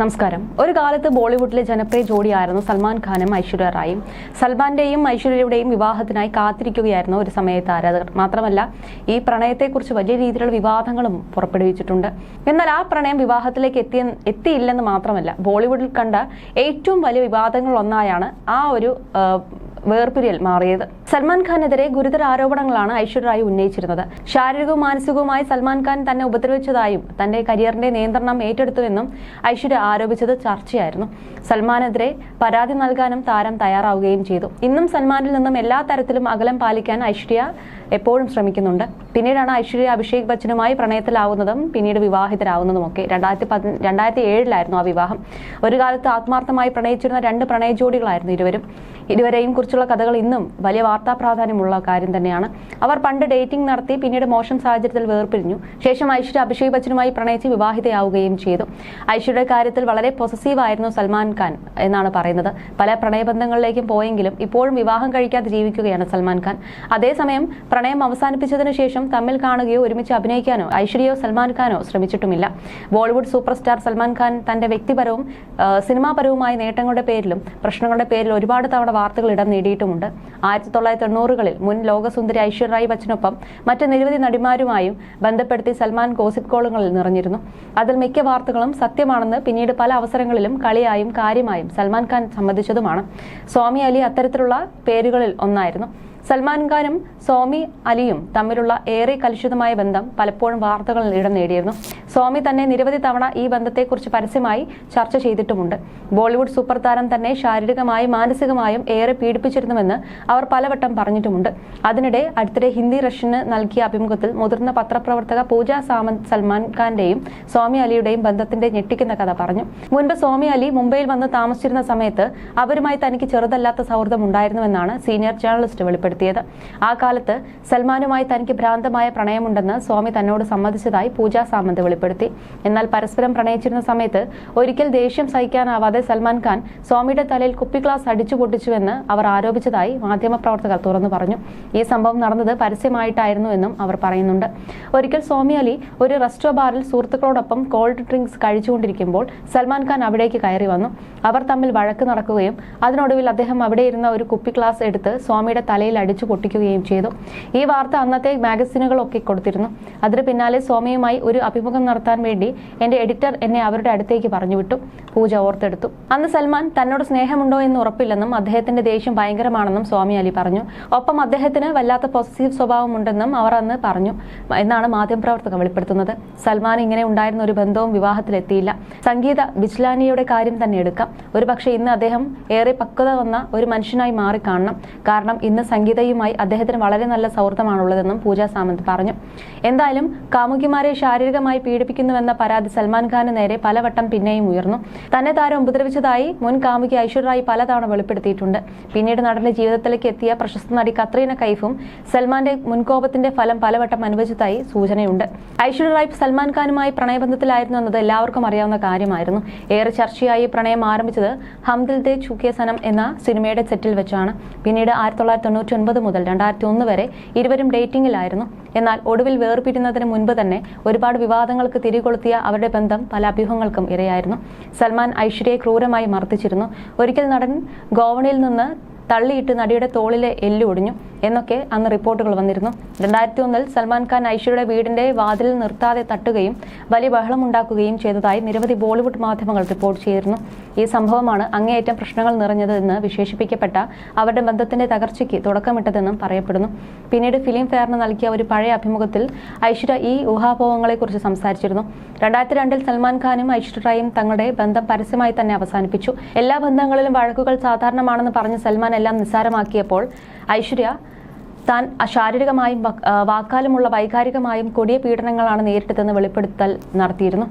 നമസ്കാരം. ഒരു കാലത്ത് ബോളിവുഡിലെ ജനപ്രിയ ജോഡിയായിരുന്നു സൽമാൻ ഖാനും ഐശ്വര്യ റായും. സൽമാന്റെയും ഐശ്വര്യയുടെയും വിവാഹത്തിനായി കാത്തിരിക്കുകയായിരുന്നു ഒരു സമയത്ത് ആരാധകർ. മാത്രമല്ല ഈ പ്രണയത്തെക്കുറിച്ച് വലിയ രീതിയിലുള്ള വിവാദങ്ങളും പുറപ്പെടുവിച്ചിട്ടുണ്ട്. എന്നാൽ ആ പ്രണയം വിവാഹത്തിലേക്ക് എത്തിയ എത്തിയില്ലെന്ന് മാത്രമല്ല ബോളിവുഡിൽ കണ്ട ഏറ്റവും വലിയ വിവാദങ്ങൾ ഒന്നായാണ് ആ ഒരു വേർപിരിയൽ മാറിയത്. സൽമാൻ ഖാനെതിരെ ഗുരുതര ആരോപണങ്ങളാണ് ഐശ്വര്യ ഉന്നയിച്ചിരുന്നത്. ശാരീരികവും മാനസികവുമായി സൽമാൻ ഖാൻ തന്നെ ഉപദ്രവിച്ചതായും തന്റെ കരിയറിന്റെ നിയന്ത്രണം ഏറ്റെടുത്തുവെന്നും ഐശ്വര്യ ആരോപിച്ചത് ചർച്ചയായിരുന്നു. സൽമാനെതിരെ പരാതി നൽകാനും താരം തയ്യാറാവുകയും ചെയ്തു. ഇന്നും സൽമാനിൽ നിന്നും എല്ലാ തരത്തിലും അകലം പാലിക്കാൻ ഐശ്വര്യ എപ്പോഴും ശ്രമിക്കുന്നുണ്ട്. പിന്നീടാണ് ഐശ്വര്യ അഭിഷേക് ബച്ചനുമായി പ്രണയത്തിലാവുന്നതും പിന്നീട് വിവാഹിതരാവുന്നതുമൊക്കെ. രണ്ടായിരത്തി പതി രണ്ടായിരത്തി ഏഴിലായിരുന്നു ആ വിവാഹം. ഒരു കാലത്ത് ആത്മാർത്ഥമായി പ്രണയിച്ചിരുന്ന രണ്ട് പ്രണയ ജോഡികളായിരുന്നു ഇരുവരും. ഇരുവരെയും കുറിച്ചുള്ള കഥകൾ ഇന്നും വലിയ വാർത്താ പ്രാധാന്യമുള്ള കാര്യം തന്നെയാണ്. അവർ പണ്ട് ഡേറ്റിംഗ് നടത്തി പിന്നീട് മോശം സാഹചര്യത്തിൽ വേർപിരിഞ്ഞു. ശേഷം ഐശ്വര്യ അഭിഷേക് ബച്ചനുമായി പ്രണയിച്ച് വിവാഹിതയാവുകയും ചെയ്തു. ഐശ്വര്യ കാര്യത്തിൽ വളരെ പൊസസീവ് ആയിരുന്നു സൽമാൻ ഖാൻ എന്നാണ് പറയുന്നത്. പല പ്രണയബന്ധങ്ങളിലേക്കും പോയെങ്കിലും ഇപ്പോഴും വിവാഹം കഴിക്കാതെ ജീവിക്കുകയാണ് സൽമാൻ ഖാൻ. അതേസമയം പ്രണയം അവസാനിപ്പിച്ചതിനു ശേഷം തമ്മിൽ കാണുകയോ ഒരുമിച്ച് അഭിനയിക്കാനോ ഐശ്വര്യയോ സൽമാൻ ഖാനോ ശ്രമിച്ചിട്ടുമില്ല. Bollywood super star Salman Khan തന്റെ വ്യക്തിപരവും സിനിമാപരവുമായ നേട്ടങ്ങളുടെ പേരിലും പ്രശ്നങ്ങളുടെ പേരിൽ ഒരുപാട് തവണ വാർത്തകൾ ഇടം നേടിയിട്ടുമുണ്ട്. ആയിരത്തി തൊള്ളായിരത്തി തൊണ്ണൂറുകളിൽ മുൻ ലോകസുന്ദരി ഐശ്വര്യ റായ് ബച്ചനൊപ്പം മറ്റ് നിരവധി നടിമാരുമായും ബന്ധപ്പെടുത്തി സൽമാൻ ഗോസിപ്പ് കോളുകളിൽ നിറഞ്ഞിരുന്നു. അതിൽ മിക്ക വാർത്തകളും സത്യമാണെന്ന് പിന്നീട് പല അവസരങ്ങളിലും കളിയായും കാര്യമായും സൽമാൻ ഖാൻ സമ്മതിച്ചതുമാണ്. സ്വാമി അലി അത്തരത്തിലുള്ള പേരുകളിൽ ഒന്നായിരുന്നു. സൽമാൻ ഖാനും സ്വാമി അലിയും തമ്മിലുള്ള ഏറെ കലുഷിതമായ ബന്ധം പലപ്പോഴും വാർത്തകളിൽ ഇടം നേടിയിരുന്നു. സ്വാമി തന്നെ നിരവധി തവണ ഈ ബന്ധത്തെക്കുറിച്ച് പരസ്യമായി ചർച്ച ചെയ്തിട്ടുമുണ്ട്. ബോളിവുഡ് സൂപ്പർ താരം തന്നെ ശാരീരികമായും മാനസികമായും ഏറെ പീഡിപ്പിച്ചിരുന്നുവെന്ന് അവർ പലവട്ടം പറഞ്ഞിട്ടുമുണ്ട്. അതിനിടെ അടുത്തിടെ ഹിന്ദി റഷ്യന് നൽകിയ അഭിമുഖത്തിൽ മുതിർന്ന പത്രപ്രവർത്തക പൂജ സാമന്ത് സൽമാൻ ഖാന്റെയും സ്വാമി അലിയുടെയും ബന്ധത്തിന്റെ ഞെട്ടിക്കുന്ന കഥ പറഞ്ഞു. മുൻപ് സ്വാമി അലി മുംബൈയിൽ വന്ന് താമസിച്ചിരുന്ന സമയത്ത് അവരുമായി തനിക്ക് ചെറുതല്ലാത്ത സൗഹൃദം ഉണ്ടായിരുന്നുവെന്നാണ് സീനിയർ ജേർണലിസ്റ്റ് വെളിപ്പെടുത്തിയത്. ആ കാലത്ത് സൽമാനുമായി തനിക്ക് ഭ്രാന്തമായ പ്രണയമുണ്ടെന്ന് സ്വാമി തന്നോട് സമ്മതിച്ചതായി പൂജ സാമന്ത് വെളിപ്പെടുത്തി. എന്നാൽ പരസ്പരം പ്രണയിച്ചിരുന്ന സമയത്ത് ഒരിക്കൽ ദേഷ്യം സഹിക്കാനാവാതെ സൽമാൻ ഖാൻ സ്വാമിയുടെ തലയിൽ കുപ്പി ഗ്ലാസ് അടിച്ചു പൊട്ടിച്ചുവെന്ന് അവർ ആരോപിച്ചതായി മാധ്യമപ്രവർത്തകർ തുറന്നു പറഞ്ഞു. ഈ സംഭവം നടന്നത് പരസ്യമായിട്ടായിരുന്നു എന്നും അവർ പറയുന്നുണ്ട്. ഒരിക്കൽ സ്വാമി അലി ഒരു റെസ്റ്റോ ബാറിൽ സുഹൃത്തുക്കളോടൊപ്പം കോൾഡ് ഡ്രിങ്ക്സ് കഴിച്ചുകൊണ്ടിരിക്കുമ്പോൾ സൽമാൻ ഖാൻ അവിടേക്ക് കയറി വന്നു. അവർ തമ്മിൽ വഴക്ക് നടക്കുകയും അതിനൊടുവിൽ അദ്ദേഹം അവിടെ ഇരുന്ന ഒരു കുപ്പി ഗ്ലാസ് എടുത്ത് സ്വാമിയുടെ തലയിൽ അടിച്ചു പൊട്ടിക്കുകയും ചെയ്തു. ഈ വാർത്ത അന്നത്തെ മാഗസിനുകളൊക്കെ കൊടുത്തിരുന്നു. അതിന് പിന്നാലെ സ്വാമിയുമായി ഒരു അഭിമുഖം നടത്താൻ വേണ്ടി എന്റെ എഡിറ്റർ എന്നെ അവരുടെ അടുത്തേക്ക് പറഞ്ഞു വിട്ടു പൂജ ഓർത്തെടുത്തു. അന്ന് സൽമാൻ തന്നോട് സ്നേഹമുണ്ടോ എന്ന് ഉറപ്പില്ലെന്നും അദ്ദേഹത്തിന്റെ ദേഷ്യം ഭയങ്കരമാണെന്നും സ്വാമി അലി പറഞ്ഞു. ഒപ്പം അദ്ദേഹത്തിന് വല്ലാത്ത പോസിറ്റീവ് സ്വഭാവമുണ്ടെന്നും അവർ അന്ന് പറഞ്ഞു. എന്നാണ് മാധ്യമപ്രവർത്തകർ വെളിപ്പെടുത്തുന്നത്. സൽമാൻ ഇങ്ങനെ ഉണ്ടായിരുന്ന ഒരു ബന്ധവും വിവാഹത്തിലെത്തിയില്ല. സംഗീത ബിജ്ലാനിയുടെ കാര്യം തന്നെ എടുക്കാം. ഒരുപക്ഷെ ഇന്ന് അദ്ദേഹം ഏറെ പക്വത വന്ന ഒരു മനുഷ്യനായി മാറി കാണണം കാരണം ഇന്ന് സംഗീതയുമായി അദ്ദേഹത്തിന് വളരെ നല്ല സൗഹൃദമാണുള്ളതെന്നും പൂജ സാമന്ത് പറഞ്ഞു. എന്തായാലും കാമുകിമാരെ ശാരീരികമായി പീഡിപ്പിക്കുന്നുവെന്ന പരാതി സൽമാൻ ഖാന് നേരെ പലവട്ടം പിന്നെയും ഉയർന്നു. തന്നെ താരം ഉപദ്രവിച്ചതായി മുൻ കാമുകി ഐശ്വര്യ പലതവണ വെളിപ്പെടുത്തിയിട്ടുണ്ട്. പിന്നീട് നടന്റെ ജീവിതത്തിലേക്ക് എത്തിയ പ്രശസ്ത നടി കത്രീന കൈഫും സൽമാന്റെ മുൻകോപത്തിന്റെ ഫലം പലവട്ടം അനുഭവിച്ചതായി സൂചനയുണ്ട്. ഐശ്വര്യ റായ് സൽമാൻ ഖാനുമായി പ്രണയബന്ധത്തിലായിരുന്നു എന്നത് എല്ലാവർക്കും അറിയാവുന്ന കാര്യമായിരുന്നു. ഏറെ ചർച്ചയായി പ്രണയം ആരംഭിച്ചത് ഹംദിൽ ദേ ചുക്കിയ സനം എന്ന സിനിമയുടെ സെറ്റിൽ വെച്ചാണ്. പിന്നീട് ആയിരത്തി തൊള്ളായിരത്തി തൊണ്ണൂറ്റി ഒൻപത് മുതൽ രണ്ടായിരത്തി ഒന്ന് വരെ ഇരുവരും ഡേറ്റിംഗിലായിരുന്നു. എന്നാൽ ഒടുവിൽ വേർപിരിയുന്നതിന് മുൻപ് തന്നെ ഒരുപാട് വിവാദങ്ങൾക്ക് തിരികൊളുത്തിയ അവരുടെ ബന്ധം പല അഭ്യൂഹങ്ങൾക്കും ഇരയായിരുന്നു. സൽമാൻ ഐശ്വര്യയെ ക്രൂരമായി മർദ്ദിച്ചിരുന്നു. ഒരിക്കൽ നടൻ ഗോവണിയിൽ നിന്ന് തള്ളിയിട്ട് നടിയുടെ തോളിലെ എല്ല് ഒടിഞ്ഞു എന്നൊക്കെ അന്ന് റിപ്പോർട്ടുകൾ വന്നിരുന്നു. രണ്ടായിരത്തി ഒന്നിൽ സൽമാൻ ഖാൻ ഐശ്വര്യയുടെ വീടിന്റെ വാതിലിൽ നിർത്താതെ തട്ടുകയും വലിയ ബഹളം ഉണ്ടാക്കുകയും ചെയ്തതായി നിരവധി ബോളിവുഡ് മാധ്യമങ്ങൾ റിപ്പോർട്ട് ചെയ്തിരുന്നു. ഈ സംഭവമാണ് അങ്ങേയറ്റം പ്രശ്നങ്ങൾ നിറഞ്ഞത് എന്ന് വിശേഷിപ്പിക്കപ്പെട്ട അവരുടെ ബന്ധത്തിന്റെ തകർച്ചയ്ക്ക് തുടക്കമിട്ടതെന്നും പറയപ്പെടുന്നു. പിന്നീട് ഫിലിം ഫെയറിന് നൽകിയ ഒരു പഴയ അഭിമുഖത്തിൽ ഐശ്വര്യ ഈ ഊഹാപോഹങ്ങളെക്കുറിച്ച് സംസാരിച്ചിരുന്നു. രണ്ടായിരത്തി രണ്ടിൽ സൽമാൻ ഖാനും ഐശ്വര്യയും തങ്ങളുടെ ബന്ധം പരസ്യമായി തന്നെ അവസാനിപ്പിച്ചു. എല്ലാ ബന്ധങ്ങളിലും വഴക്കുകൾ സാധാരണമാണെന്ന് പറഞ്ഞ സൽമാൻ എല്ലാം നിസ്സാരമാക്കിയപ്പോൾ ഐശ്വര്യ താൻ ശാരീരികമായും വാക്കാലുമുള്ള വൈകാരികമായും കൊടിയ പീഡനങ്ങളാണ് നേരിട്ടതെന്ന് വെളിപ്പെടുത്തൽ നടത്തിയിരുന്നു.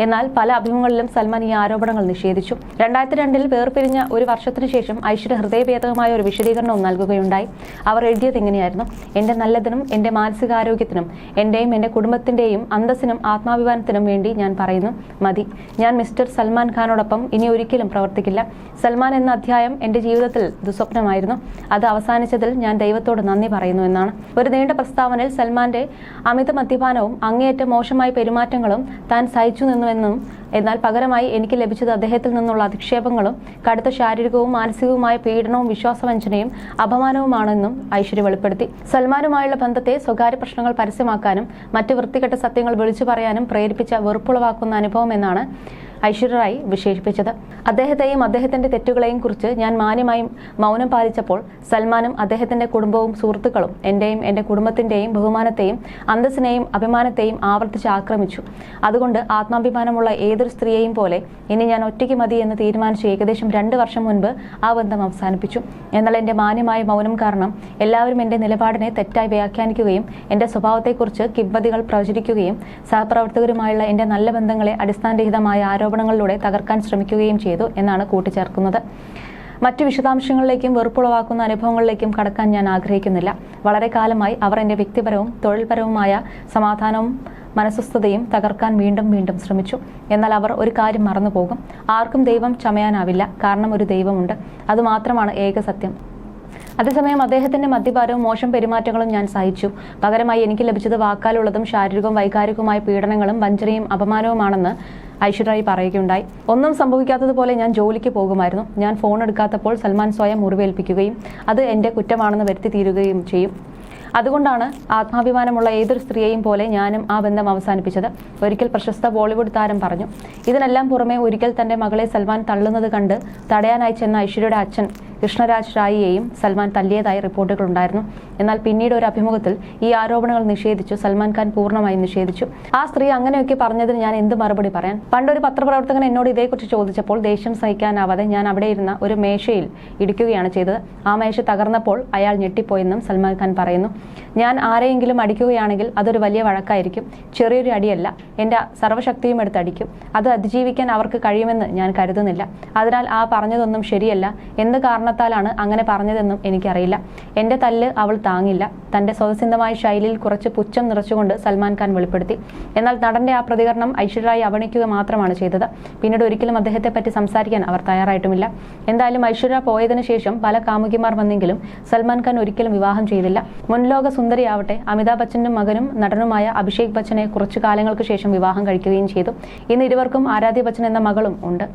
എന്നാൽ പല അഭിമുഖങ്ങളിലും സൽമാൻ ഈ ആരോപണങ്ങൾ നിഷേധിച്ചു. രണ്ടായിരത്തി രണ്ടിൽ വേർപിരിഞ്ഞ ഒരു വർഷത്തിനു ശേഷം ഐശ്വര്യ ഹൃദയഭേദകമായ ഒരു വിശദീകരണവും നൽകുകയുണ്ടായി. അവർ എഴുതിയത് ഇങ്ങനെയായിരുന്നു. എന്റെ നല്ലതിനും എന്റെ മാനസികാരോഗ്യത്തിനും എന്റെയും എന്റെ കുടുംബത്തിന്റെയും അന്തസ്സിനും ആത്മാഭിമാനത്തിനും വേണ്ടി ഞാൻ പറയുന്നു മതി. ഞാൻ മിസ്റ്റർ സൽമാൻ ഖാനോടൊപ്പം ഇനി ഒരിക്കലും പ്രവർത്തിക്കില്ല. സൽമാൻ എന്ന അധ്യായം എന്റെ ജീവിതത്തിൽ ദുസ്വപ്നമായിരുന്നു. അത് അവസാനിച്ചതിൽ ഞാൻ ദൈവത്തോട് നന്ദി പറയുന്നു എന്നാണ്. ഒരു നീണ്ട പ്രസ്താവനയിൽ സൽമാന്റെ അമിത മദ്യപാനവും അങ്ങേയറ്റം മോശമായ പെരുമാറ്റങ്ങളും താൻ സഹിച്ചു ആഗ്രഹിക്കുന്നുവെന്നും എന്നാൽ പകരമായി എനിക്ക് ലഭിച്ചത് അദ്ദേഹത്തിൽ നിന്നുള്ള അധിക്ഷേപങ്ങളും കടുത്ത ശാരീരികവും മാനസികവുമായ പീഡനവും വിശ്വാസവഞ്ചനയും അപമാനവുമാണെന്നും ഐശ്വര്യ വെളിപ്പെടുത്തി. സൽമാനുമായുള്ള ബന്ധത്തെ സ്വകാര്യ പ്രശ്നങ്ങൾ പരസ്യമാക്കാനും മറ്റ് വൃത്തികെട്ട സത്യങ്ങൾ വിളിച്ചു പറയാനും പ്രേരിപ്പിച്ച വെറുപ്പുളവാക്കുന്ന അനുഭവം എന്നാണ് ഐശ്വര്യ റായ് വിശേഷിപ്പിച്ചത്. അദ്ദേഹത്തെയും അദ്ദേഹത്തിന്റെ തെറ്റുകളെയും കുറിച്ച് ഞാൻ മാന്യമായും മൗനം പാലിച്ചപ്പോൾ സൽമാനും അദ്ദേഹത്തിന്റെ കുടുംബവും സുഹൃത്തുക്കളും എന്റെയും എന്റെ കുടുംബത്തിന്റെയും ബഹുമാനത്തെയും അന്തസ്സിനെയും അഭിമാനത്തെയും ആവർത്തിച്ച് ആക്രമിച്ചു. അതുകൊണ്ട് ആത്മാഭിമാനമുള്ള ഏതൊരു സ്ത്രീയെയും പോലെ ഇനി ഞാൻ ഒറ്റയ്ക്ക് മതി എന്ന് തീരുമാനിച്ചു ഏകദേശം രണ്ട് വർഷം മുൻപ് ആ ബന്ധം അവസാനിപ്പിച്ചു. എന്നാൽ എന്റെ മാന്യമായ മൗനം കാരണം എല്ലാവരും എന്റെ നിലപാടിനെ തെറ്റായി വ്യാഖ്യാനിക്കുകയും എന്റെ സ്വഭാവത്തെക്കുറിച്ച് കിംബതികൾ പ്രചരിക്കുകയും സഹപ്രവർത്തകരുമായുള്ള എന്റെ നല്ല ബന്ധങ്ങളെ അടിസ്ഥാനരഹിതമായ ആരോപണങ്ങളിലൂടെ തകർക്കാൻ ശ്രമിക്കുകയും ചെയ്തു എന്നാണ് കൂട്ടിച്ചേർക്കുന്നത്. മറ്റു വിശദാംശങ്ങളിലേക്കും വെറുപ്പുളവാക്കുന്ന അനുഭവങ്ങളിലേക്കും കടക്കാൻ ഞാൻ ആഗ്രഹിക്കുന്നില്ല. വളരെ കാലമായി അവർ എന്റെ വ്യക്തിപരവും തൊഴിൽപരവുമായ സമാധാനവും മനസ്വസ്ഥതയും തകർക്കാൻ വീണ്ടും വീണ്ടും ശ്രമിച്ചു. എന്നാൽ അവർ ഒരു കാര്യം മറന്നുപോകും. ആർക്കും ദൈവം ചമയാനാവില്ല. കാരണം ഒരു ദൈവമുണ്ട്. അതുമാത്രമാണ് ഏക സത്യം അതേസമയം അദ്ദേഹത്തിന്റെ മദ്യപാരവും മോശം പെരുമാറ്റങ്ങളും ഞാൻ സഹിച്ചു. പകരമായി എനിക്ക് ലഭിച്ചത് വാക്കാലുള്ളതും ശാരീരികവും വൈകാരികവുമായ പീഡനങ്ങളും വഞ്ചനയും അപമാനവുമാണെന്ന് ഐശ്വര്യായി പറയുകയുണ്ടായി. ഒന്നും സംഭവിക്കാത്തതുപോലെ ഞാൻ ജോലിക്ക് പോകുമായിരുന്നു. ഞാൻ ഫോൺ എടുക്കാത്തപ്പോൾ സൽമാൻ സ്വയം മുറിവേൽപ്പിക്കുകയും അത് എന്റെ കുറ്റമാണെന്ന് വരുത്തി തീരുകയും ചെയ്യും. അതുകൊണ്ടാണ് ആത്മാഭിമാനമുള്ള ഏതൊരു സ്ത്രീയെയും പോലെ ഞാനും ആ ബന്ധം അവസാനിപ്പിച്ചത്. ഒരിക്കൽ പ്രശസ്ത ബോളിവുഡ് താരം പറഞ്ഞു ഇതിനെല്ലാം പുറമെ ഒരിക്കൽ തന്റെ മകളെ സൽമാൻ തള്ളുന്നത് കണ്ട് തടയാനായി ചെന്ന ഐശ്വര്യയുടെ അച്ഛൻ കൃഷ്ണരാജ് റായിയെയും സൽമാൻ തല്ലിയതായി റിപ്പോർട്ടുകളുണ്ടായിരുന്നു എന്നാൽ പിന്നീട് ഒരു അഭിമുഖത്തിൽ ഈ ആരോപണങ്ങൾ നിഷേധിച്ചു സൽമാൻ ഖാൻ പൂർണമായും നിഷേധിച്ചു. ആ സ്ത്രീ അങ്ങനെയൊക്കെ പറഞ്ഞതിന് ഞാൻ എന്ത് മറുപടി പറയാൻ? പണ്ടൊരു പത്രപ്രവർത്തകൻ എന്നോട് ഇതേക്കുറിച്ച് ചോദിച്ചപ്പോൾ ദേഷ്യം സഹിക്കാനാവാതെ ഞാൻ അവിടെ ഇരുന്ന ഒരു മേശയിൽ ഇടിക്കുകയാണ് ചെയ്തത്. ആ മേശ തകർന്നപ്പോൾ അയാൾ ഞെട്ടിപ്പോയെന്നും സൽമാൻ ഖാൻ പറയുന്നു. ഞാൻ ആരെയെങ്കിലും അടിക്കുകയാണെങ്കിൽ അതൊരു വലിയ വഴക്കായിരിക്കും. ചെറിയൊരു അടിയല്ല. എന്റെ സർവശക്തിയും എടുത്ത് അടിക്കും. അത് അതിജീവിക്കാൻ അവർക്ക് കഴിയുമെന്ന് ഞാൻ കരുതുന്നില്ല. അതിനാൽ ആ പറഞ്ഞതൊന്നും ശരിയല്ല. എന്ത് കാരണത്താലാണ് അങ്ങനെ പറഞ്ഞതെന്നും എനിക്കറിയില്ല. എന്റെ തല്ല് അവൾ താങ്ങില്ല. തന്റെ സ്വതസിന്ധമായ ശൈലിയിൽ കുറച്ച് പുച്ഛം നിറച്ചുകൊണ്ട് സൽമാൻ ഖാൻ വെളിപ്പെടുത്തി. എന്നാൽ നടന്റെ ആ പ്രതികരണം ഐശ്വര്യായി അവഗണിക്കുക മാത്രമാണ് ചെയ്തത്. പിന്നീട് ഒരിക്കലും അദ്ദേഹത്തെ പറ്റി സംസാരിക്കാൻ അവർ തയ്യാറായിട്ടുമില്ല. എന്തായാലും ഐശ്വര്യ പോയതിനു ശേഷം പല കാമുകിമാർ വന്നെങ്കിലും സൽമാൻ ഖാൻ ഒരിക്കലും വിവാഹം ചെയ്തില്ല. മുൻലോക സുന്ദരിയാവട്ടെ അമിതാഭ് ബച്ചന്റെ മകനും നടനുമായ അഭിഷേക് ബച്ചനെ കുറച്ചു കാലങ്ങൾക്ക് ശേഷം വിവാഹം കഴിക്കുകയും ചെയ്തു. ഇന്ന് ഇരുവർക്കും ആരാധ്യ ബച്ചൻ എന്ന മകളും ഉണ്ട്.